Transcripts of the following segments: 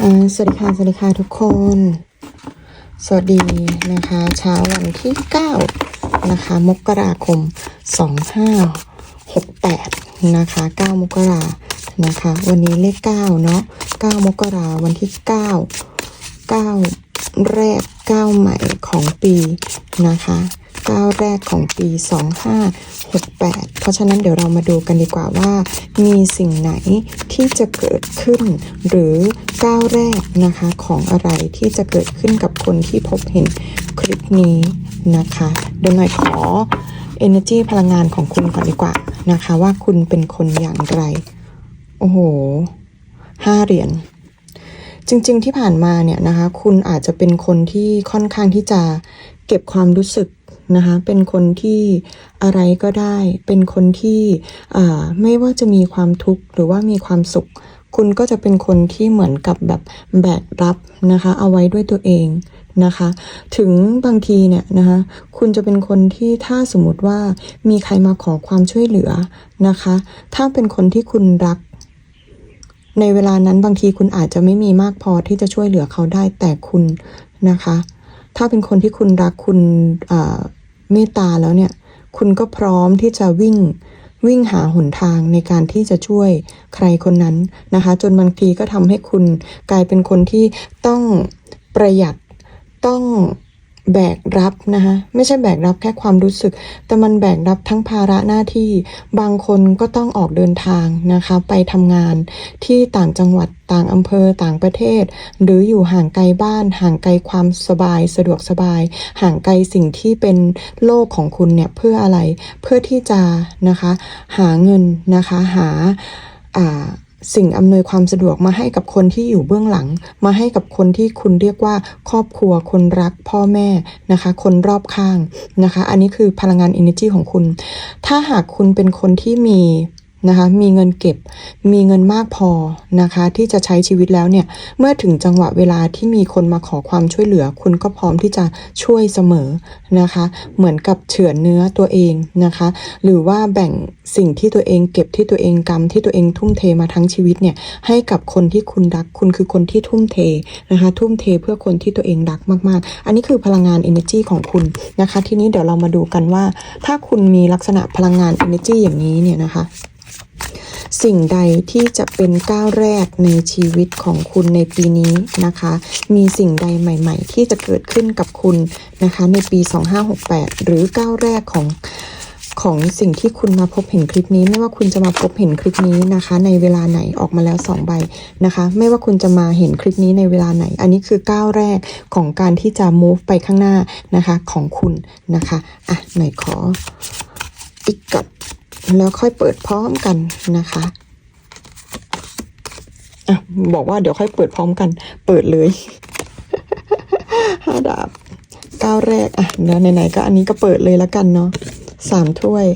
สวัสดีค่ะ สวัสดีค่ะทุกคน สวัสดีนะคะ เช้าวันที่ 9 นะคะ มกราคม 2568 นะคะ 9 มกรานะคะ วันนี้เลข 9 เนาะ 9 มกราวันที่ 9 9 แรก 9 ใหม่ของปีนะคะ ก้าวแรกของปี 2568 เพราะฉะนั้นเดี๋ยวเรามาดูกันดีกว่าว่า มีสิ่งไหนที่จะเกิดขึ้น หรือก้าวแรกนะคะของอะไรที่จะเกิดขึ้นกับคนที่พบเห็นคลิปนี้นะคะเดี๋ยวหน่อยขอ energy พลังงานของคุณก่อนดีกว่านะคะว่าคุณเป็นคนอย่างไร โอ้โหห้าเหรียญจริง ๆ ที่ผ่านมาเนี่ยนะคะ คุณอาจจะเป็นคนที่ค่อนข้างที่จะเก็บความรู้สึก นะคะ เป็นคนที่อะไรก็ได้ เป็นคนที่อ่าไม่ว่าจะมีความทุกข์หรือว่ามีความสุข คุณก็จะเป็นคนที่เหมือนกับแบบแบกรับนะคะ เอาไว้ด้วยตัวเองนะคะ ถึงบางทีเนี่ยนะคะ คุณจะเป็นคนที่ถ้าสมมติว่ามีใครมาขอความช่วยเหลือนะคะ ถ้าเป็นคนที่คุณรักในเวลานั้นบางทีคุณอาจจะไม่มีมากพอที่จะช่วยเหลือเขาได้แต่คุณนะคะ ถ้าเป็นคนที่คุณรักคุณอ่า เมตตาแล้วเนี่ย คุณก็พร้อมที่จะวิ่งวิ่งหาหนทางในการที่จะช่วยใครคนนั้นนะคะ จนบางทีก็ทำให้คุณกลายเป็นคนที่ต้องประหยัดต้อง แบกรับนะคะไม่ใช่แบกรับแค่ความรู้สึก แต่มันแบกรับทั้งภาระหน้าที่ บางคนก็ต้องออกเดินทางนะคะ ไปทำงานที่ต่างจังหวัดต่างอำเภอต่างประเทศ หรืออยู่ห่างไกลบ้าน ห่างไกลความสบายสะดวกสบาย ห่างไกลสิ่งที่เป็นโลกของคุณเนี่ยเพื่ออะไรเพื่อที่จะนะคะ หาเงินนะคะหาอ่า สิ่งอำนวยความสะดวกมาให้กับคนที่อยู่เบื้องหลัง มาให้กับคนที่คุณเรียกว่าครอบครัวคนรักพ่อแม่นะคะ คนรอบข้างนะคะ อันนี้คือพลังงาน energy ของคุณ ถ้าหากคุณเป็นคนที่มี นะคะมีเงินเก็บ มีเงินมากพอนะคะ ที่จะใช้ชีวิตแล้วเนี่ย เมื่อถึงจังหวะเวลาที่มีคนมาขอความช่วยเหลือ คุณก็พร้อมที่จะช่วยเสมอนะคะ เหมือนกับเฉือนเนื้อตัวเองนะคะ หรือว่าแบ่งสิ่งที่ตัวเองเก็บที่ตัวเองกำที่ตัวเองทุ่มเทมาทั้งชีวิตเนี่ยให้กับคนที่คุณรัก คุณคือคนที่ทุ่มเทนะคะ ทุ่มเทเพื่อคนที่ตัวเองรักมากๆ อันนี้คือพลังงาน energy ของคุณนะคะ ทีนี้เดี๋ยวเรามาดูกันว่า ถ้าคุณมีลักษณะพลังงาน energy อย่างนี้เนี่ยนะคะ สิ่งใดที่จะเป็นก้าวแรกในชีวิตของคุณในปีนี้นะคะ มีสิ่งใดใหม่ ๆ ที่จะเกิดขึ้นกับคุณนะคะ ในปี 2568 หรือก้าวแรกของของสิ่งที่คุณมาพบเห็นคลิปนี้ ไม่ว่าคุณจะมาพบเห็นคลิปนี้นะคะ ในเวลาไหนออกมาแล้ว2ใบนะคะ ไม่ว่าคุณจะมาเห็นคลิปนี้ในเวลาไหน อันนี้คือก้าวแรกของการที่จะ move ไปข้างหน้านะคะของคุณนะคะอะไหนขออีกกับ แล้วค่อยเปิดพร้อมกันนะคะอะบอกว่าเดี๋ยวค่อยเปิดพร้อมกัน เปิดเลยห้าดาบก้าวแรกอะเดี๋ยวไหนๆก็อันนี้ก็เปิดเลยแล้วกันเนาะสามถ้วย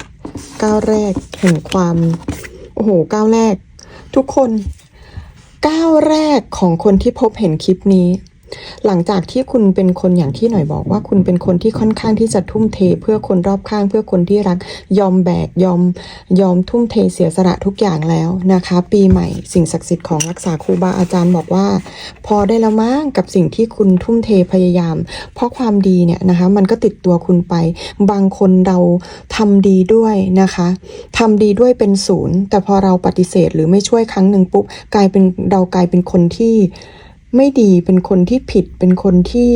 ก้าวแรกแห่งความโอ้โหก้าวแรก ทุกคนก้าวแรกของคนที่พบเห็นคลิปนี้ หลังจากที่คุณเป็นคนอย่างที่หน่อยบอกว่าคุณเป็นคนที่ค่อนข้างที่จะทุ่มเท เพื่อคนรอบข้าง เพื่อคนที่รักยอมแบกยอมยอมทุ่มเทเสียสละทุกอย่างแล้วนะคะ ปีใหม่สิ่งศักดิ์สิทธิ์ของรักษาครูบาอาจารย์บอกว่า พอได้แล้วมั้งกับสิ่งที่คุณทุ่มเทพยายาม เพราะความดีเนี่ยนะคะมันก็ติดตัวคุณไป บางคนเราทำดีด้วยนะคะทำดีด้วยเป็นศูนย์ แต่พอเราปฏิเสธหรือไม่ช่วยครั้งหนึ่งปุ๊บกลายเป็นเรากลายเป็นคนที่ ไม่ดีเป็นคนที่ผิดเป็นคนที่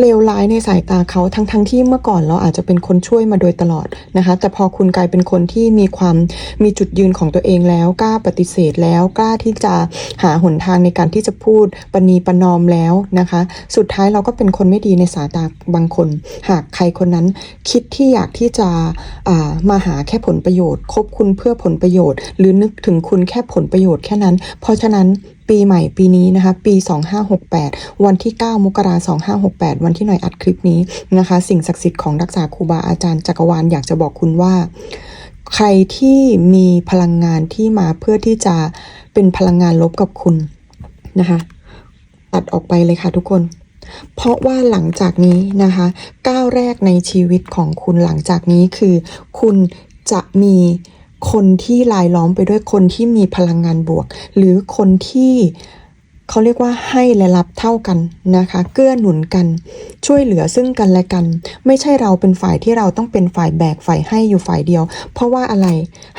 เลวร้ายในสายตาเขาทั้งๆทที่เมื่อก่อนเราอาจจะเป็นคนช่วยมาโดยตลอดนะคะ แต่พอคุณกลายเป็นคนที่มีความมีจุดยืนของตัวเองแล้วกล้าปฏิเสธแล้วกล้าที่จะหาหนทางในการที่จะพูดปณีประนอมแล้วนะคะ สุดท้ายเราก็เป็นคนไม่ดีในสายตาบางคน หากใครคนนั้นคิดที่อยากที่จะามาหาแค่ผลประโยชน์ คบคุณเพื่อผลประโยชน์ หรือนึกถึงคุณแค่ผลประโยชน์แค่นั้น เพราะฉะนั้น ปีใหม่ปีนี้นะคะปี 2568 วันที่ 9 มกราคม2568 วันที่หน่อยอัดคลิปนี้นะคะ สิ่งศักดิ์สิทธิ์ของรักษาครูบาอาจารย์จักรวาลอยากจะบอกคุณว่า ใครที่มีพลังงานที่มาเพื่อที่จะเป็นพลังงานลบกับคุณนะคะตัดออกไปเลยค่ะทุกคน เพราะว่าหลังจากนี้นะคะก้าวแรกในชีวิตของคุณหลังจากนี้คือ คุณจะมี คนที่ลายล้อมไปด้วยคนที่มีพลังงานบวก หรือคนที่ เขาเรียกว่าให้และรับเท่ากันนะคะ เกื้อหนุนกัน ช่วยเหลือซึ่งกันและกัน ไม่ใช่เราเป็นฝ่ายที่เราต้องเป็นฝ่ายแบกฝ่ายให้อยู่ฝ่ายเดียว เพราะว่าอะไร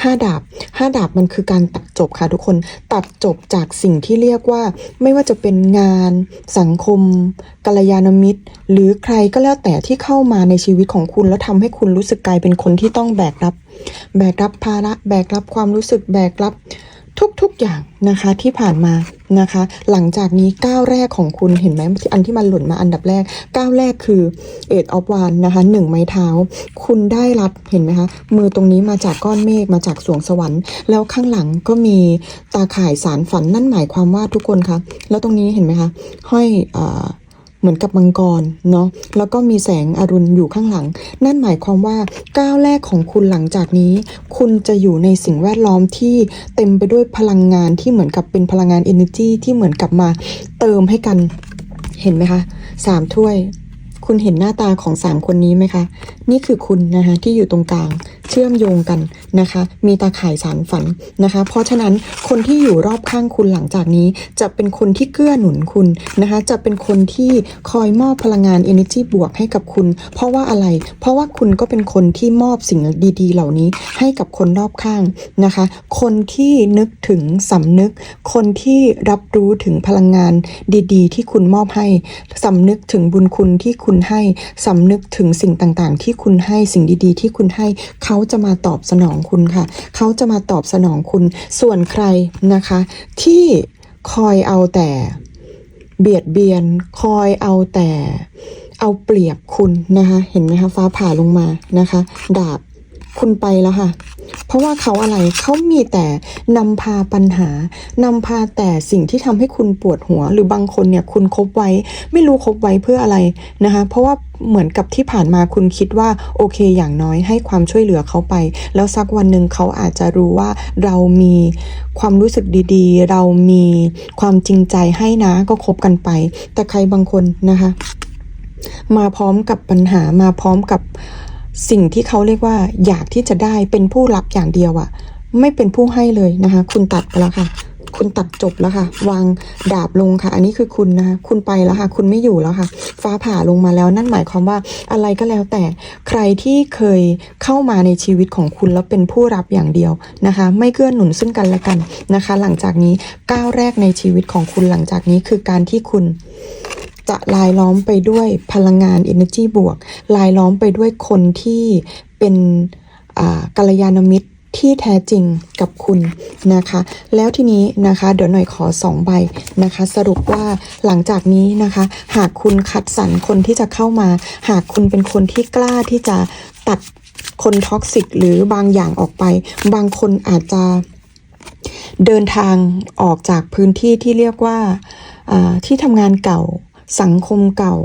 ห้าดาบห้าดาบมันคือการตัดจบค่ะทุกคนตัดจบจากสิ่งที่เรียกว่า ไม่ว่าจะเป็นงาน สังคมกัลยาณมิตร หรือใครก็แล้วแต่ที่เข้ามาในชีวิตของคุณแล้วทำให้คุณรู้สึกกลายเป็นคนที่ต้องแบกรับ แบกรับภาระแบกรับความรู้สึกแบกรับ ทุกๆอย่างนะคะที่ผ่านมานะคะ หลังจากนี้ก้าวแรกของคุณเห็นไหมอันที่มันหล่นมาอันดับแรกก้าวแรกคือเอ็ดออฟวานนะคะหนึ่งไม้เท้า คุณได้รับเห็นไหมคะมือตรงนี้มาจากก้อนเมฆมาจากสวงสวรรค์ แล้วข้างหลังก็มีตาข่ายสารฝันนั่นหมายความว่าทุกคนคะแล้วตรงนี้เห็นไหมคะห้อยอ่า เหมือนกับมังกรเนาะแล้วก็มีแสงอรุณอยู่ข้างหลัง นั่นหมายความว่าก้าวแรกของคุณหลังจากนี้ คุณจะอยู่ในสิ่งแวดล้อมที่เต็มไปด้วยพลังงานที่เหมือนกับเป็นพลังงาน energy ที่เหมือนกับมาเติมให้กันเห็นไหมคะสามถ้วย คุณเห็นหน้าตาของสามคนนี้ไหมคะ นี่คือคุณนะคะที่อยู่ตรงกลาง ชื่อมโยงกันนะคะ มีตาข่ายสารฝันนะคะ เพราะฉะนั้นคนที่อยู่รอบข้างคุณหลังจากนี้ จะเป็นคนที่เกื้อหนุนคุณนะคะ จะเป็นคนที่คอยมอบพลังงาน energy บวกให้กับคุณ เพราะว่าอะไร เพราะว่าคุณก็เป็นคนที่มอบสิ่งดีๆ เหล่านี้ให้กับคนรอบข้างนะคะ คนที่นึกถึงสำนึก คนที่รับรู้ถึงพลังงานดีๆ ที่คุณมอบให้สำนึกถึงบุญคุณที่คุณให้สำนึกถึงสิ่งต่างๆ ที่คุณให้สิ่งดีๆ ที่คุณให้เขาจะมาตอบสนองคุณค่ะ เขาจะมาตอบสนองคุณ ส่วนใครนะคะ ที่คอยเอาแต่เบียดเบียน คอยเอาแต่เอาเปรียบคุณนะคะ เห็นไหมคะฟ้าผ่าลงมานะคะ ดาบ คุณไปแล้วค่ะ เพราะว่าเขาอะไรเขามีแต่นำพาปัญหานำพาแต่สิ่งที่ทำให้คุณปวดหัว หรือบางคนเนี่ยคุณคบไว้ ไม่รู้คบไว้เพื่ออะไรนะคะ เพราะว่าเหมือนกับที่ผ่านมาคุณคิดว่าโอเคอย่างน้อยให้ความช่วยเหลือเขาไป แล้วสักวันหนึ่งเขาอาจจะรู้ว่าเรามีความรู้สึกดีๆ เรามีความจริงใจให้นะก็คบกันไป แต่ใครบางคนนะคะ มาพร้อมกับปัญหามาพร้อมกับ สิ่งที่เขาเรียกว่า อยากที่จะได้เป็นผู้รับอย่างเดียวอะไม่เป็นผู้ให้เลยนะคะ คุณตัดไปแล้วค่ะ คุณตัดจบแล้วค่ะ วางดาบลงค่ะ อันนี้คือคุณนะคะคุณไปแล้วค่ะ คุณไม่อยู่แล้วค่ะ ฟ้าผ่าลงมาแล้วนั่นหมายความว่าอะไรก็แล้วแต่ใครที่เคยเข้ามาในชีวิตของคุณแล้วเป็นผู้รับอย่างเดียวนะคะ ไม่เกื้อหนุนซึ่งกันและกันนะคะ หลังจากนี้ก้าวแรกในชีวิตของคุณหลังจากนี้คือการที่คุณ จะลายล้อมไปด้วยพลังงาน energy บวก ลายล้อมไปด้วยคนที่เป็นอ่ากัลยาณมิตรที่แท้จริงกับคุณนะคะ แล้วทีนี้นะคะเดี๋ยวหน่อยขอสองใบนะคะ สรุปว่าหลังจากนี้นะคะ หากคุณคัดสรรคนที่จะเข้ามา หากคุณเป็นคนที่กล้าที่จะตัดคนท็อกซิกหรือบางอย่างออกไป บางคนอาจจะเดินทางออกจากพื้นที่ที่เรียกว่าอ่าที่ทำงานเก่า สังคมเก่า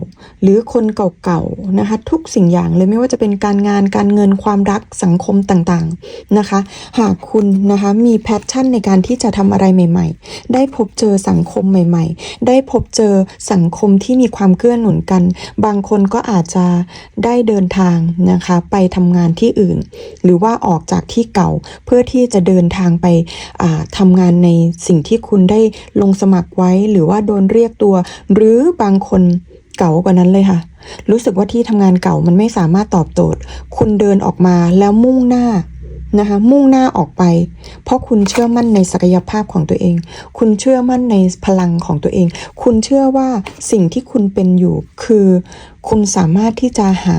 หรือคนเก่าๆนะคะทุกสิ่งอย่างเลยไม่ว่าจะเป็นการงานการเงินความรักสังคมต่างๆนะคะ หากคุณนะคะมีแพชชั่นในการที่จะทำอะไรใหม่ ๆ ได้พบเจอสังคมใหม่ ๆ ได้พบเจอสังคมที่มีความเกื้อหนุนกัน บางคนก็อาจจะได้เดินทางนะคะไปทำงานที่อื่น หรือว่าออกจากที่เก่าเพื่อที่จะเดินทางไปทำงานในสิ่งที่คุณได้ลงสมัครไว้ หรือว่าโดนเรียกตัว หรือบางคนเก่ากว่านั้นเลยค่ะ รู้สึกว่าที่ทำงานเก่ามันไม่สามารถตอบโจทย์ คุณเดินออกมาแล้วมุ่งหน้านะคะ มุ่งหน้าออกไป เพราะคุณเชื่อมั่นในศักยภาพของตัวเอง คุณเชื่อมั่นในพลังของตัวเอง คุณเชื่อว่าสิ่งที่คุณเป็นอยู่คือ คุณสามารถที่จะหา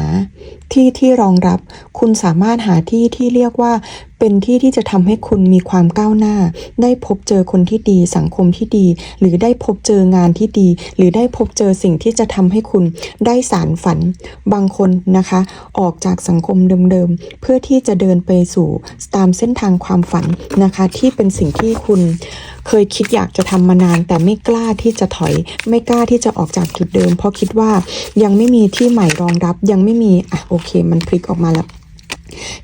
ที่ที่รองรับ คุณสามารถหาที่ที่เรียกว่า เป็นที่ที่จะทำให้คุณมีความก้าวหน้า ได้พบเจอคนที่ดีสังคมที่ดี หรือได้พบเจองานที่ดี หรือได้พบเจอสิ่งที่จะทำให้คุณได้สารฝัน บางคนนะคะ ออกจากสังคมเดิมๆ เพื่อที่จะเดินไปสู่ตามเส้นทางความฝันนะคะ ที่เป็นสิ่งที่คุณเคยคิดอยากจะทำมานาน แต่ไม่กล้าที่จะถอย ไม่กล้าที่จะออกจากจุดเดิม เพราะคิดว่ายังไม่มีที่ใหม่รองรับยังไม่มีอะโอเค มันพลิกออกมาแล้ว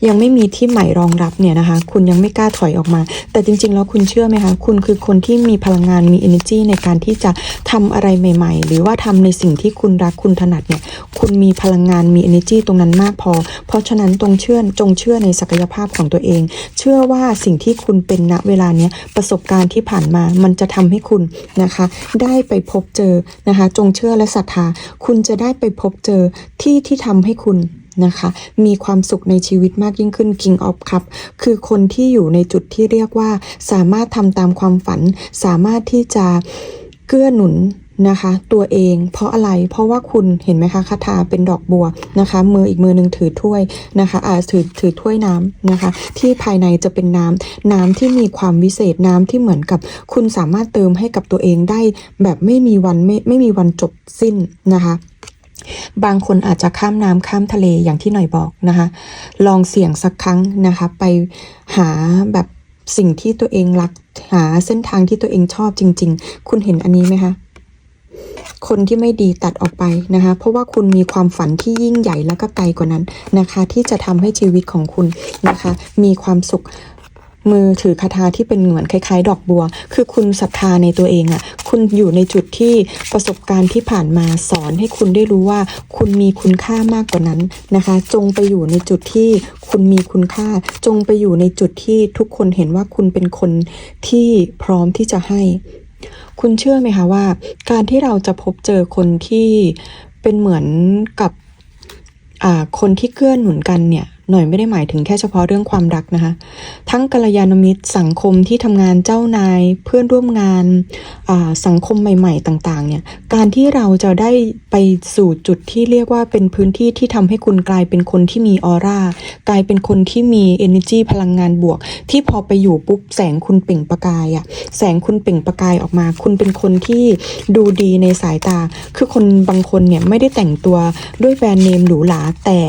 ยังไม่มีที่ใหม่รองรับเนี่ยนะคะ คุณยังไม่กล้าถอยออกมา แต่จริง ๆ แล้วคุณเชื่อไหมคะ คุณคือคนที่มีพลังงานมี energy ในการที่จะทำอะไรใหม่ ๆ หรือว่าทำในสิ่งที่คุณรักคุณถนัดเนี่ย คุณมีพลังงานมี energy ตรงนั้นมากพอ เพราะฉะนั้นตรงเชื่อจงเชื่อในศักยภาพของตัวเอง เชื่อว่าสิ่งที่คุณเป็นณเวลาเนี้ยประสบการณ์ที่ผ่านมา มันจะทำให้คุณนะคะ ได้ไปพบเจอนะคะ จงเชื่อและศรัทธา คุณจะได้ไปพบเจอที่ที่ทำให้คุณ นะคะ มีความสุขในชีวิตมากยิ่งขึ้น King of Cup คือคนที่อยู่ในจุดที่เรียกว่า สามารถทำตามความฝัน สามารถที่จะเกื้อหนุนนะคะ ตัวเองเพราะอะไรเพราะว่าคุณเห็นไหมคะคาถาเป็นดอกบัวนะคะ มืออีกมือหนึ่งถือถ้วยนะคะอ่าถือถือถ้วยน้ำนะคะ ที่ภายในจะเป็นน้ำน้ำที่มีความวิเศษน้ำที่เหมือนกับ คุณสามารถเติมให้กับตัวเองได้ แบบไม่มีวันไม่ไม่มีวันจบสิ้นนะคะ บางคนอาจจะข้ามน้ำข้ามทะเลอย่างที่หน่อยบอกนะคะ ลองเสี่ยงสักครั้งนะคะ ไปหาแบบสิ่งที่ตัวเองรักหาเส้นทางที่ตัวเองชอบจริง ๆ คุณเห็นอันนี้ไหมคะคนที่ไม่ดีตัดออกไปนะคะ เพราะว่าคุณมีความฝันที่ยิ่งใหญ่แล้วก็ไกลกว่านั้นนะคะ ที่จะทำให้ชีวิตของคุณนะคะ มีความสุข มือถือคาถาที่เป็นเหมือนคล้ายๆ ดอกบัว คือคุณศรัทธาในตัวเองอะ่ะ คุณอยู่ในจุดที่ประสบการณ์ที่ผ่านมาสอนให้คุณได้รู้ว่า คุณมีคุณค่ามากกว่านั้นนะคะ จงไปอยู่ในจุดที่คุณมีคุณค่า จงไปอยู่ในจุดที่ทุกคนเห็นว่าคุณเป็นคนที่พร้อมที่จะให้ คุณเชื่อไหมคะว่า การที่เราจะพบเจอคนที่เป็นเหมือนกับคนที่เกื้อหนุนกันเนี่ย หน่อยไม่ได้หมายถึงแค่เฉพาะเรื่องความรักนะคะ ทั้งกัลยาณมิตรสังคมที่ทำงานเจ้านายเพื่อนร่วมงานสังคมใหม่ ๆ ต่างๆเนี่ยการที่เราจะได้ไปสู่จุดที่เรียกว่าเป็นพื้นที่ที่ทำให้คุณกลายเป็นคนที่มีออร่ากลายเป็นคนที่มี energy พลังงานบวก ที่พอไปอยู่ปุ๊บแสงคุณเปล่งประกายอะแสงคุณเปล่งประกายออกมา คุณเป็นคนที่ดูดีในสายตา คือคนบางคนเนี่ยไม่ได้แต่งตัวด้วยแบรนด์เนมหรูหราแต่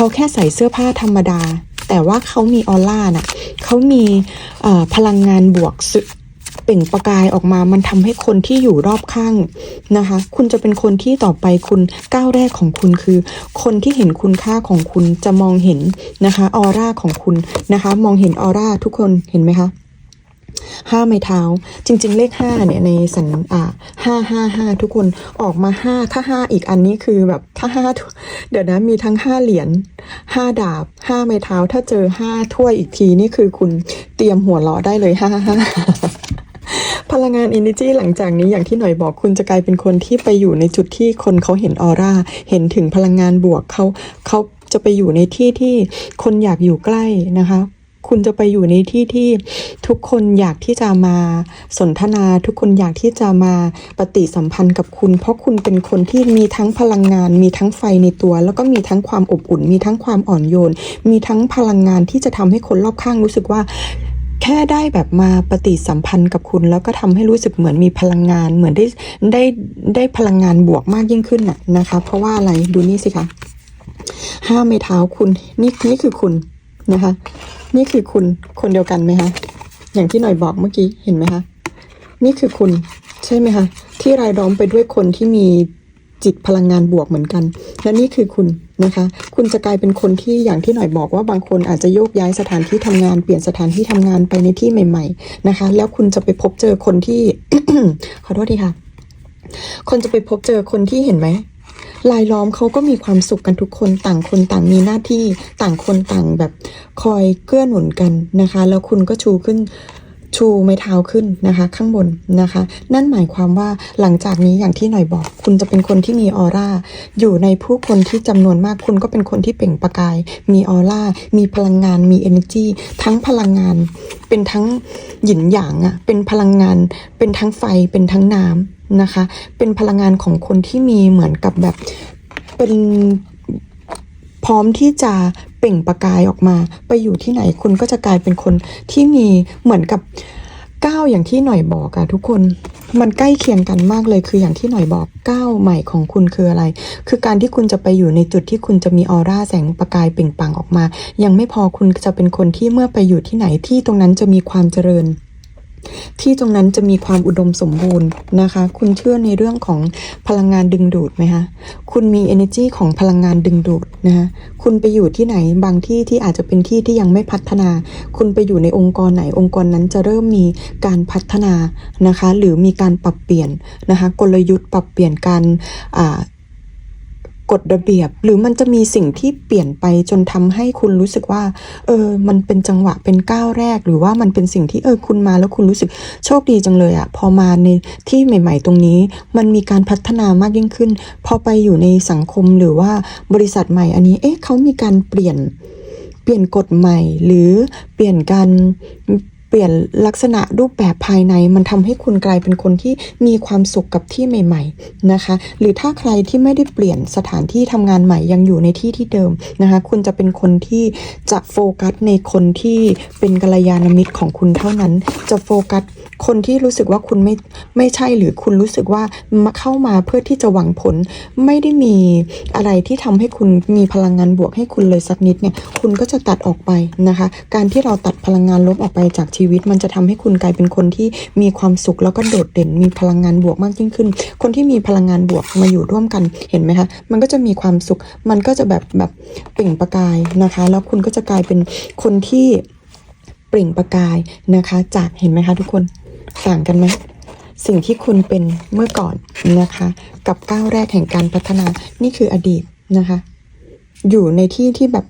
เขาแค่ใส่เสื้อผ้าธรรมดา แต่ว่าเขามีออร่าน่ะเขามีพลังงานบวกสึเปล่งประกายออกมา มันทำให้คนที่อยู่รอบข้างนะคะ คุณจะเป็นคนที่ต่อไปคุณก้าวแรกของคุณคือ คนที่เห็นคุณค่าของคุณจะมองเห็นนะคะออร่าของคุณนะคะ มองเห็นออร่าทุกคนเห็นไหมคะ ห้าไม้เท้า จริง ๆ เลขห้าเนี่ยในสัญอ่าห้าห้าห้าทุกคนออกมาห้าถ้าห้าอีกอันนี้คือแบบถ้าห้าเดี๋ยวนะมีทั้งห้าเหรียญห้าดาบห้าไม้เท้า ถ้าเจอห้าถ้วยอีกทีนี่คือคุณเตรียมหัวเราะได้เลยห้าห้าพลังงาน energy หลังจากนี้อย่างที่หน่อยบอกคุณจะกลายเป็นคนที่ไปอยู่ในจุดที่คนเขาเห็นออร่า เห็นถึงพลังงานบวกเขาเขาจะไปอยู่ในที่ที่คนอยากอยู่ใกล้นะคะ คุณจะไปอยู่ในที่ที่ทุกคนอยากที่จะมาสนทนา ทุกคนอยากที่จะมาปฏิสัมพันธ์กับคุณ เพราะคุณเป็นคนที่มีทั้งพลังงาน มีทั้งไฟในตัว แล้วก็มีทั้งความอบอุ่น มีทั้งความอ่อนโยน มีทั้งพลังงานที่จะทำให้คนรอบข้างรู้สึกว่าแค่ได้แบบมาปฏิสัมพันธ์กับคุณแล้วก็ทำให้รู้สึกเหมือนมีพลังงาน เหมือนได้ได้ได้พลังงานบวกมากยิ่งขึ้นน่ะนะคะ เพราะว่าอะไรดูนี่สิคะห้าไม้เท้าคุณนี่นี่คือคุณ นะคะ นี่คือคุณคนเดียวกันไหมคะอย่างที่หน่อยบอกเมื่อกี้เห็นไหมคะนี่คือคุณใช่ไหมคะที่รายล้อมไปด้วยคนที่มีจิตพลังงานบวกเหมือนกัน และนี่คือคุณนะคะ คุณจะกลายเป็นคนที่อย่างที่หน่อยบอกว่าบางคนอาจจะโยกย้ายสถานที่ทำงานเปลี่ยนสถานที่ทำงานไปในที่ใหม่ ๆ นะคะ แล้วคุณจะไปพบเจอคนที่ ขอโทษทีค่ะ คนจะไปพบเจอคนที่เห็นไหม ลายล้อมเขาก็มีความสุขกันทุกคนต่างคนต่างมีหน้าที่ต่างคนต่างแบบคอยเกื้อหนุนกันนะคะ แล้วคุณก็ชูขึ้นชูไม้เท้าขึ้นนะคะข้างบนนะคะ นั่นหมายความว่าหลังจากนี้อย่างที่หน่อยบอก คุณจะเป็นคนที่มีออร่า อยู่ในผู้คนที่จำนวนมากคุณก็เป็นคนที่เปล่งประกาย มีออร่า มีพลังงานมี energy ทั้งพลังงาน เป็นทั้งหยินหยางอะเป็นพลังงาน เป็นทั้งไฟเป็นทั้งน้ำ นะคะ เป็นพลังงานของคนที่มีเหมือนกับแบบเป็นพร้อมที่จะเปล่งประกายออกมา ไปอยู่ที่ไหนคุณก็จะกลายเป็นคนที่มีเหมือนกับก้าวอย่างที่หน่อยบอกอะทุกคนมันใกล้เคียงกันมากเลยคืออย่างที่หน่อยบอกก้าวใหม่ของคุณคืออะไร คือการที่คุณจะไปอยู่ในจุดที่คุณจะมีออร่าแสงประกายเปล่งปลั่งออกมา ยังไม่พอคุณจะเป็นคนที่เมื่อไปอยู่ที่ไหนที่ตรงนั้นจะมีความเจริญ ที่ตรงนั้นจะมีความอุดมสมบูรณ์นะคะ คุณเชื่อในเรื่องของพลังงานดึงดูดไหมคะคุณมี energy ของพลังงานดึงดูดนะคะคุณไปอยู่ที่ไหนบางที่ที่อาจจะเป็นที่ที่ยังไม่พัฒนา คุณไปอยู่ในองค์กรไหนองค์กรนั้นจะเริ่มมีการพัฒนานะคะ หรือมีการปรับเปลี่ยนนะคะ กลยุทธ์ปรับเปลี่ยนการอ่า กฎระเบียบ หรือมันจะมีสิ่งที่เปลี่ยนไปจนทำให้คุณรู้สึกว่า เออ มันเป็นจังหวะเป็นก้าวแรก หรือว่ามันเป็นสิ่งที่เออคุณมาแล้วคุณรู้สึกโชคดีจังเลยอะพอมาในที่ใหม่ ๆ ตรงนี้ มันมีการพัฒนามากยิ่งขึ้น พอไปอยู่ในสังคมหรือว่าบริษัทใหม่อันนี้ เอ๊ะเขามีการเปลี่ยนเปลี่ยนกฎใหม่หรือเปลี่ยนการ เปลี่ยนลักษณะรูปแบบภายใน มันทำให้คุณกลายเป็นคนที่มีความสุขกับที่ใหม่ ๆนะคะ หรือถ้าใครที่ไม่ได้เปลี่ยนสถานที่ทำงานใหม่ยังอยู่ในที่ที่เดิมนะคะ คุณจะเป็นคนที่จะโฟกัสในคนที่เป็นกัลยาณมิตรของคุณเท่านั้น จะโฟกัส คนที่รู้สึกว่าคุณไม่ไม่ใช่หรือคุณรู้สึกว่ามาเข้ามาเพื่อที่จะหวังผล ไม่ได้มีอะไรที่ทำให้คุณมีพลังงานบวกให้คุณเลยสักนิดเนี่ย คุณก็จะตัดออกไปนะคะ การที่เราตัดพลังงานลบออกไปจากชีวิต มันจะทำให้คุณกลายเป็นคนที่มีความสุขแล้วก็โดดเด่นมีพลังงานบวกมากยิ่งขึ้น คนที่มีพลังงานบวกมาอยู่ร่วมกันเห็นไหมคะ มันก็จะมีความสุข มันก็จะแบบแบบเปล่งประกายนะคะ แล้วคุณก็จะกลายเป็นคนที่เปล่งประกายนะคะ จากเห็นไหมคะทุกคน ต่างกันไหมสิ่งที่คุณเป็นเมื่อก่อนนะคะ กับก้าวแรกแห่งการพัฒนานี่คืออดีตนะคะ อยู่ในที่ที่แบบ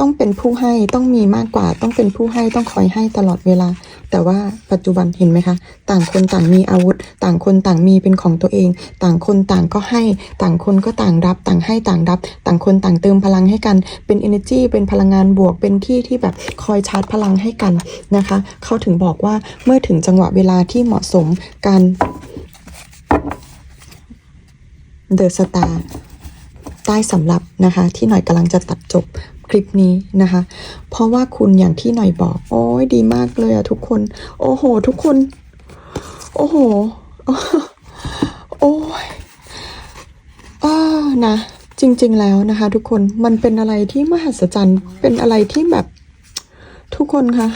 ต้องเป็นผู้ให้ต้องมีมากกว่า ต้องเป็นผู้ให้ต้องคอยให้ตลอดเวลา แต่ว่าปัจจุบันเห็นไหมคะ ต่างคนต่างมีอาวุธ ต่างคนต่างมีเป็นของตัวเอง ต่างคนต่างก็ให้ ต่างคนก็ต่างรับ ต่างให้ต่างรับ ต่างคนต่างเติมพลังให้กัน เป็น energy เป็นพลังงานบวก เป็นที่ที่แบบคอยชาร์จพลังให้กันนะคะ เขาถึงบอกว่าเมื่อถึงจังหวะเวลาที่เหมาะสมการ The Star ใต้สำรับนะคะ ที่หน่อยกำลังจะตัดจบ ลิปนี้นะคะ เพราะว่าคุณอย่างที่หน่อยบอก โอ้ยดีมากเลยอะทุกคน โอ้โห ทุกคน โอ้โห โอ้ยอ่านะ จริง ๆ แล้วนะคะ ทุกคนมันเป็นอะไรที่มหัศจรรย์เป็นอะไรที่แบบทุกคนคะ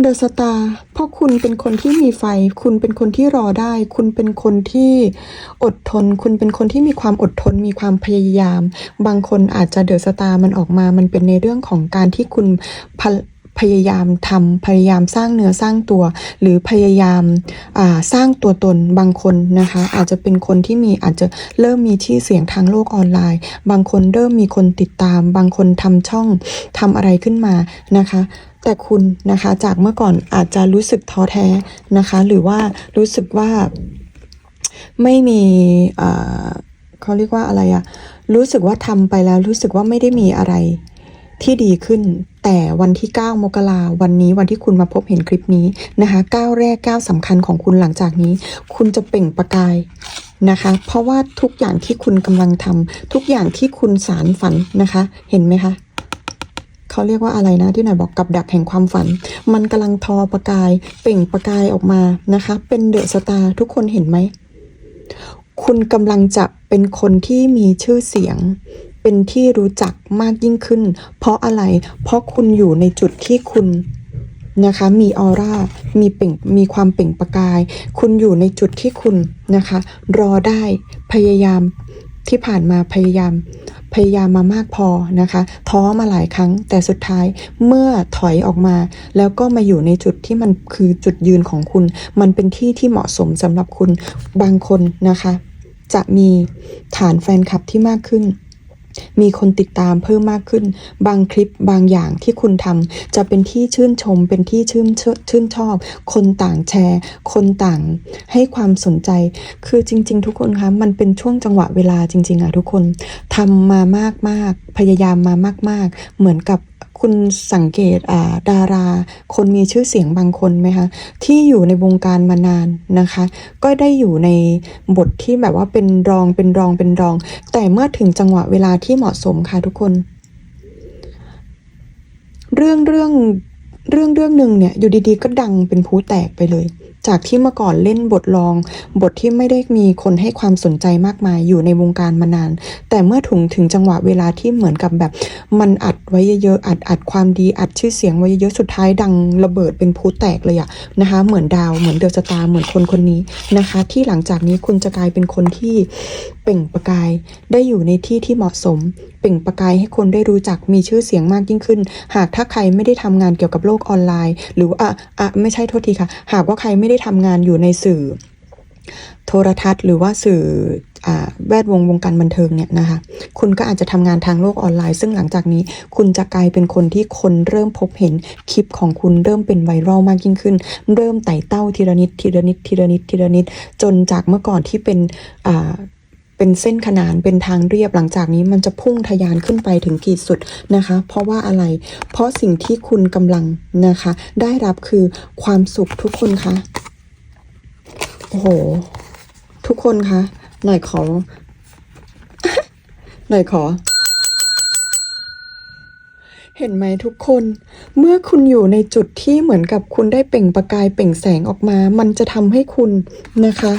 เดอะสตาร์เพราะคุณเป็นคนที่มีไฟ คุณเป็นคนที่รอได้ คุณเป็นคนที่อดทน คุณเป็นคนที่มีความอดทน มีความพยายาม บางคนอาจจะเดอะสตาร์มันออกมา มันเป็นในเรื่องของการที่คุณพพยายามทำพยายามสร้างเนื้อสร้างตัว หรือพยายามาสร้างตัวตนบางคนนะคะ อาจจะเป็นคนที่มีอาจจะเริ่มมีชื่อเสียงทางโลกออนไลน์ บางคนเริ่มมีคนติดตาม บางคนทำช่องทำอะไรขึ้นมานะคะ แต่คุณนะคะจากเมื่อก่อนอาจจะรู้สึกท้อแท้นะคะ หรือว่ารู้สึกว่าไม่มีเขาเรียกว่าอะไรอะรู้สึกว่าทำไปแล้วรู้สึกว่าไม่ได้มีอะไรที่ดีขึ้น แต่วันที่ 9 มกราวันนี้วันที่คุณมาพบเห็นคลิปนี้นะคะก้าวแรกก้าวสำคัญของคุณหลังจากนี้ คุณจะเปล่งประกายนะคะ เพราะว่าทุกอย่างที่คุณกำลังทำทุกอย่างที่คุณสารฝันนะคะ เห็นไหมคะ เขาเรียกว่าอะไรนะที่หน่อยบอกกับดักแห่งความฝัน มันกำลังทอประกาย เปล่งประกายออกมานะคะ เป็นเดอะสตาร์ทุกคนเห็นไหม คุณกำลังจะเป็นคนที่มีชื่อเสียง เป็นที่รู้จักมากยิ่งขึ้น เพราะอะไร เพราะคุณอยู่ในจุดที่คุณนะคะ มีออร่า มีเปล่ง มีความเปล่งประกาย คุณอยู่ในจุดที่คุณนะคะ รอได้ พยายามที่ผ่านมาพยายาม พยายามมามากพอนะคะ ท้อมาหลายครั้ง แต่สุดท้ายเมื่อถอยออกมา แล้วก็มาอยู่ในจุดที่มันคือจุดยืนของคุณ มันเป็นที่ที่เหมาะสมสำหรับคุณบางคนนะคะ จะมีฐานแฟนคลับที่มากขึ้น มีคนติดตามเพิ่มมากขึ้น บางคลิปบางอย่างที่คุณทำจะเป็นที่ชื่นชม เป็นที่ชื่นชื่นชอบ คนต่างแชร์ คนต่างให้ความสนใจ คือจริง ๆ ทุกคนคะมันเป็นช่วงจังหวะเวลาจริง ๆอะทุกคนทำมามากๆ พยายามมามาก ๆ เหมือนกับ คุณสังเกตอ่าดารา คนมีชื่อเสียงบางคนไหมคะที่อยู่ในวงการมานานนะคะ ก็ได้อยู่ในบทที่แบบว่าเป็นรองเป็นรองเป็นรอง แต่เมื่อถึงจังหวะเวลาที่เหมาะสมค่ะทุกคน เรื่องเรื่องเรื่องเรื่องหนึ่งเนี่ยอยู่ดีๆ ก็ดังเป็นผู้แตกไปเลย จากที่เมื่อก่อนเล่นบทรอง บทที่ไม่ได้มีคนให้ความสนใจมากมายอยู่ในวงการมานาน แต่เมื่อถึงถึงจังหวะเวลาที่เหมือนกับแบบ มันอัดไว้เยอะๆอัดอัดความดีอัดชื่อเสียงไว้เยอะสุดท้ายดังระเบิดเป็นพลุแตกเลยอะนะคะ เหมือนดาวเหมือนเดอะสตาร์เหมือนคนคนนี้นะคะ ที่หลังจากนี้คุณจะกลายเป็นคนที่เปล่งประกายได้อยู่ในที่ที่เหมาะสม เปล่งประกายให้คนได้รู้จักมีชื่อเสียงมากยิ่งขึ้น หากถ้าใครไม่ได้ทำงานเกี่ยวกับโลกออนไลน์ หรืออะอะไม่ใช่โทษทีค่ะ หากว่าใครไม่ได้ทำงานอยู่ในสื่อ โทรทัศน์ หรือว่าสื่ออแวดวงวงการบันเทิงเนี่ยนะคะ คุณก็อาจจะทำงานทางโลกออนไลน์ ซึ่งหลังจากนี้คุณจะกลายเป็นคนที่คนเริ่มพบเห็นคลิปของคุณเริ่มเป็นไวรัลมากยิ่งขึ้น เริ่มไต่เต้าทีละนิดทีละนิดทีละนิดทีละนิด จนจากเมื่อก่อนที่เป็นเป็นเส้นขนานเป็นทางเรียบหลังจากนี้มันจะพุ่งทะยานขึ้นไปถึงขีดสุดนะคะ เพราะว่าอะไร เพราะสิ่งที่คุณกำลังนะคะ ได้รับคือความสุขทุกคนคะ โอ้โห ทุกคนคะ หน่อยขอ หน่อยขอ เห็นไหมทุกคน เมื่อคุณอยู่ในจุดที่เหมือนกับคุณได้เปล่งประกายเปล่งแสงออกมา มันจะทำให้คุณนะคะ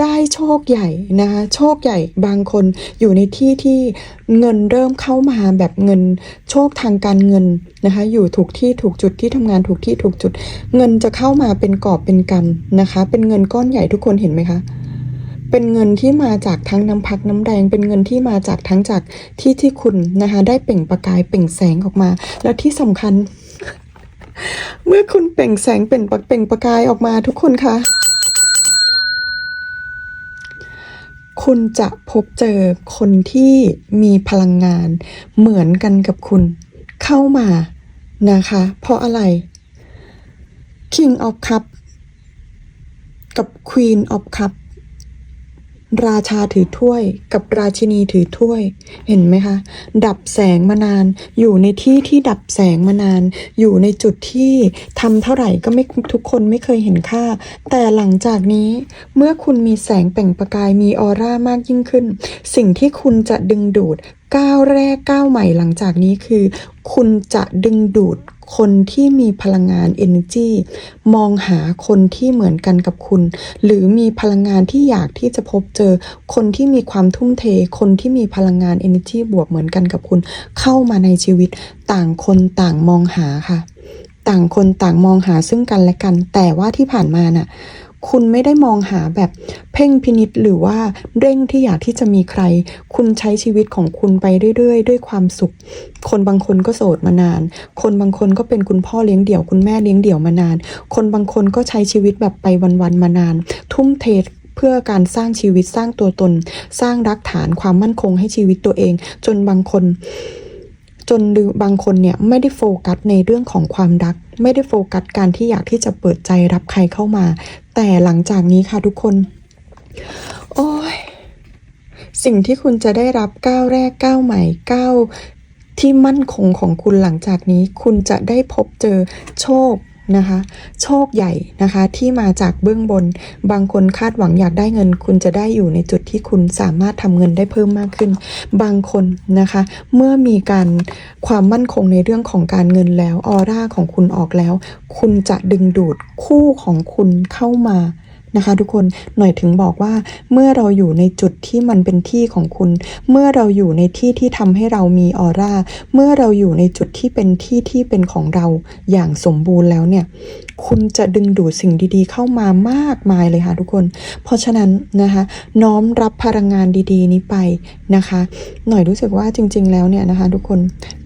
ได้โชคใหญ่นะคะโชคใหญ่บางคนอยู่ในที่ที่เงินเริ่มเข้ามาแบบเงินโชคทางการเงินนะคะ อยู่ถูกที่ถูกจุดที่ทำงานถูกที่ถูกจุด เงินจะเข้ามาเป็นกอบเป็นกำนะคะ เป็นเงินก้อนใหญ่ทุกคนเห็นไหมคะ เป็นเงินที่มาจากทั้งน้ำพักน้ำแดง เป็นเงินที่มาจากทั้งจากที่ที่คุณนะคะได้เปล่งประกายเปล่งแสงออกมา แล้วที่สำคัญ เมื่อคุณเปล่งแสงเปล่งประเปล่งประกายออกมาทุกคนคะคุณจะพบเจอคนที่มีพลังงานเหมือนกันกับคุณเข้ามานะคะ เพราะอะไร King of Cup กับ Queen of Cup ราชาถือถ้วย กับราชินีถือถ้วย เห็นไหมคะ ดับแสงมานาน อยู่ในที่ที่ดับแสงมานาน อยู่ในจุดที่ทำเท่าไหร่ก็ไม่ทุกคนไม่เคยเห็นค่า แต่หลังจากนี้เมื่อคุณมีแสงเปล่งประกายมีออร่ามากยิ่งขึ้น สิ่งที่คุณจะดึงดูดก้าวแรกก้าวใหม่หลังจากนี้คือ คุณจะดึงดูด คนที่มีพลังงาน energy มองหาคนที่เหมือนกันกับคุณ หรือมีพลังงานที่อยากที่จะพบเจอ คนที่มีความทุ่มเท คนที่มีพลังงาน energy บวกเหมือนกันกับคุณ เข้ามาในชีวิตต่างคนต่างมองหาค่ะ ต่างคนต่างมองหาซึ่งกันและกัน แต่ว่าที่ผ่านมาน่ะ คุณไม่ได้มองหาแบบเพ่งพินิษหรือว่าเร่งที่อยากที่จะมีใคร คุณใช้ชีวิตของคุณไปเรื่อยๆ ด้วยความสุข คนบางคนก็โสดมานาน คนบางคนก็เป็นคุณพ่อเลี้ยงเดี่ยว คุณแม่เลี้ยงเดี่ยวมานาน คนบางคนก็ใช้ชีวิตแบบไปวันๆมานาน ทุ่มเทเพื่อการสร้างชีวิตสร้างตัวตน สร้างรักฐานความมั่นคงให้ชีวิตตัวเอง จนบางคน นบางคนเนี่ยไม่ได้โฟกัสในเรื่องของความรัก ไม่ได้โฟกัสการที่อยากที่จะเปิดใจรับใครเข้ามา แต่หลังจากนี้ค่ะทุกคน โอ้ยสิ่งที่คุณจะได้รับก้าวแรกก้าวใหม่ก้าวที่มั่นคงของคุณหลังจากนี้ คุณจะได้พบเจอโชค นะคะ โชคใหญ่นะคะที่มาจากเบื้องบน บางคนคาดหวังอยากได้เงิน คุณจะได้อยู่ในจุดที่คุณสามารถทำเงินได้เพิ่มมากขึ้น บางคนนะคะ เมื่อมีการความมั่นคงในเรื่องของการเงินแล้วออร่าของคุณออกแล้ว คุณจะดึงดูดคู่ของคุณเข้ามา นะคะทุกคนหน่อยถึงบอกว่าเมื่อเราอยู่ในจุดที่มันเป็นที่ของคุณ เมื่อเราอยู่ในที่ที่ทำให้เรามีออร่า เมื่อเราอยู่ในจุดที่เป็นที่ที่เป็นของเราอย่างสมบูรณ์แล้วเนี่ย คุณจะดึงดูดสิ่งดีๆ เข้ามามากมายเลยค่ะทุกคน เพราะฉะนั้นนะคะน้อมรับพลังงานดีๆ นี้ไปนะคะ หน่อยรู้สึกว่าจริง ๆ แล้วเนี่ยนะคะทุกคน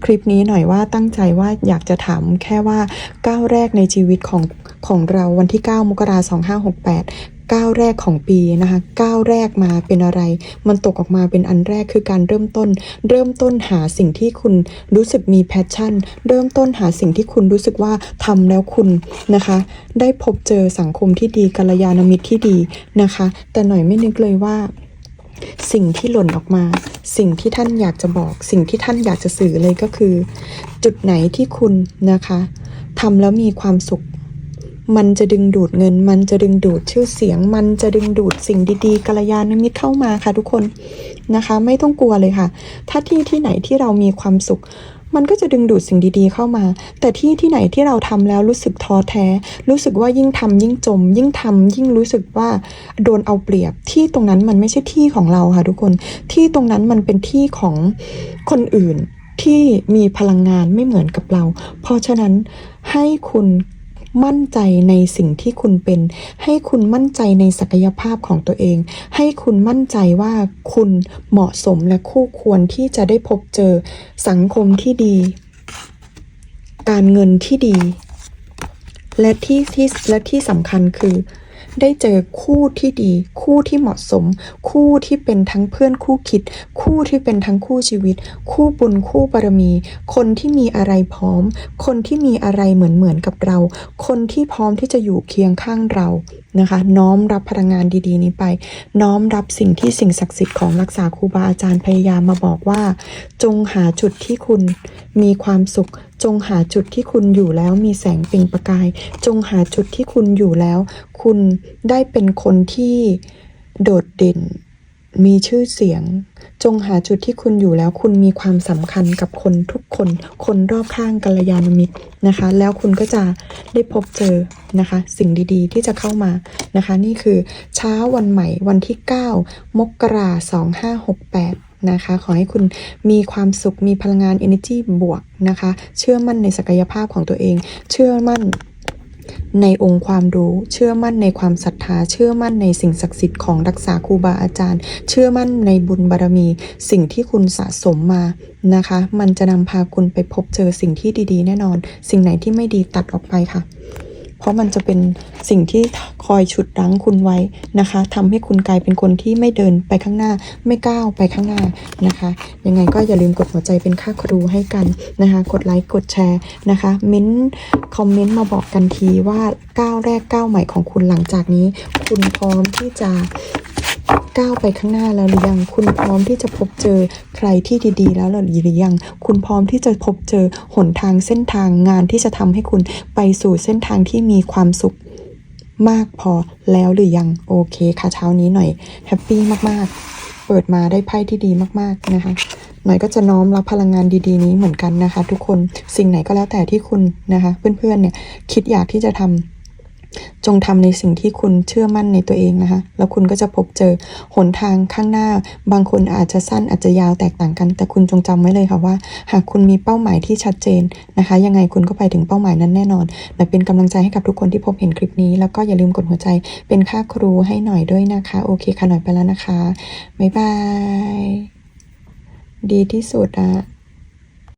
คลิปนี้หน่อยว่าตั้งใจว่าอยากจะถามแค่ว่าก้าวแรกในชีวิตของของเราวันที่ 9 มกราคม 2568 ก้าวแรกของปีนะคะก้าวแรกมาเป็นอะไร มันตกออกมาเป็นอันแรกคือการเริ่มต้น เริ่มต้นหาสิ่งที่คุณรู้สึกมีแพชชั่น เริ่มต้นหาสิ่งที่คุณรู้สึกว่าทำแล้วคุณนะคะ ได้พบเจอสังคมที่ดีกัลยาณมิตรที่ดีนะคะ แต่หน่อยไม่นึกเลยว่าสิ่งที่หล่นออกมา สิ่งที่ท่านอยากจะบอก สิ่งที่ท่านอยากจะสื่อเลยก็คือ จุดไหนที่คุณนะคะทำแล้วมีความสุข มันจะดึงดูดเงิน มันจะดึงดูดชื่อเสียง มันจะดึงดูดสิ่งดีๆกัลยาณมิตรเข้ามาค่ะทุกคนนะคะ ไม่ต้องกลัวเลยค่ะ ถ้าที่ที่ไหนที่เรามีความสุข มันก็จะดึงดูดสิ่งดีๆเข้ามา แต่ที่ที่ไหนที่เราทำแล้วรู้สึกท้อแท้ รู้สึกว่ายิ่งทำยิ่งจม ยิ่งทำยิ่งรู้สึกว่าโดนเอาเปรียบ ที่ตรงนั้นมันไม่ใช่ที่ของเราค่ะทุกคน ที่ตรงนั้นมันเป็นที่ของคนอื่นที่มีพลังงานไม่เหมือนกับเรา เพราะฉะนั้นให้คุณ มั่นใจในสิ่งที่คุณเป็น ให้คุณมั่นใจในศักยภาพของตัวเอง ให้คุณมั่นใจว่าคุณเหมาะสมและคู่ควรที่จะได้พบเจอสังคมที่ดี การเงินที่ดี และที่ที่และที่สำคัญคือ ได้เจอคู่ที่ดี คู่ที่เหมาะสม คู่ที่เป็นทั้งเพื่อนคู่คิด คู่ที่เป็นทั้งคู่ชีวิต คู่บุญคู่บารมี คนที่มีอะไรพร้อม คนที่มีอะไรเหมือนเหมือนกับเรา คนที่พร้อมที่จะอยู่เคียงข้างเรา นะคะ น้อมรับพลังงานดีๆ นี้ไป น้อมรับสิ่งที่สิ่งศักดิ์สิทธิ์ของรักษาครูบาอาจารย์พยายามมาบอกว่า จงหาจุดที่คุณมีความสุข จงหาจุดที่คุณอยู่แล้วมีแสงเปล่งประกาย จงหาจุดที่คุณอยู่แล้ว คุณได้เป็นคนที่โดดเด่น มีชื่อเสียง จงหาจุดที่คุณอยู่แล้วคุณมีความสำคัญกับคนทุกคน คนรอบข้างกัลยาณมิตรนะคะ แล้วคุณก็จะได้พบเจอนะคะ สิ่งดีๆ ที่จะเข้ามานะคะ นี่คือเช้าวันใหม่วันที่ 9 มกราคม2568นะคะ ขอให้คุณมีความสุขมีพลังงาน energy บวกนะคะ เชื่อมั่นในศักยภาพของตัวเอง เชื่อมั่น ในองค์ความรู้ เชื่อมั่นในความศรัทธา เชื่อมั่นในสิ่งศักดิ์สิทธิ์ของรักษาครูบาอาจารย์ เชื่อมั่นในบุญบารมี สิ่งที่คุณสะสมมานะคะ มันจะนำพาคุณไปพบเจอสิ่งที่ดีๆ แน่นอน สิ่งไหนที่ไม่ดีตัดออกไปค่ะ เพราะมันจะเป็นสิ่งที่คอยฉุดรั้งคุณไว้นะคะทำให้คุณกลายเป็นคนที่ไม่เดินไปข้างหน้า ไม่ก้าวไปข้างหน้านะคะยังไงก็อย่าลืมกดหัวใจเป็นค่าครูให้กันนะคะกดไลค์กดแชร์นะคะเม้นคอมเมนต์มาบอกกันทีว่าก้าวแรกก้าวใหม่ของคุณหลังจากนี้ คุณพร้อมที่จะ ก้าวไปข้างหน้าแล้วหรือยัง คุณพร้อมที่จะพบเจอใครที่ดีๆ แล้วหรือยัง คุณพร้อมที่จะพบเจอหนทางเส้นทางงานที่จะทำให้คุณไปสู่เส้นทางที่มีความสุขมากพอแล้วหรือยัง โอเคค่ะเช้านี้หน่อยแฮปปี้มากๆ เปิดมาได้ไพ่ที่ดีมากๆนะคะ หน่อยก็จะน้อมรับพลังงานดีๆ นี้เหมือนกันนะคะ ทุกคนสิ่งไหนก็แล้วแต่ที่คุณนะคะ เพื่อนๆเนี่ยคิดอยากที่จะทำ จงทำในสิ่งที่คุณเชื่อมั่นในตัวเองนะคะ แล้วคุณก็จะพบเจอหนทางข้างหน้า บางคนอาจจะสั้นอาจจะยาวแตกต่างกัน แต่คุณจงจำไว้เลยค่ะว่า หากคุณมีเป้าหมายที่ชัดเจนนะคะ ยังไงคุณก็ไปถึงเป้าหมายนั้นแน่นอนและเป็นกำลังใจให้กับทุกคนที่พบเห็นคลิปนี้ แล้วก็อย่าลืมกดหัวใจเป็นค่าครูให้หน่อยด้วยนะคะ โอเคค่ะหน่อยไปแล้วนะคะบ๊ายบายดีที่สุดอะ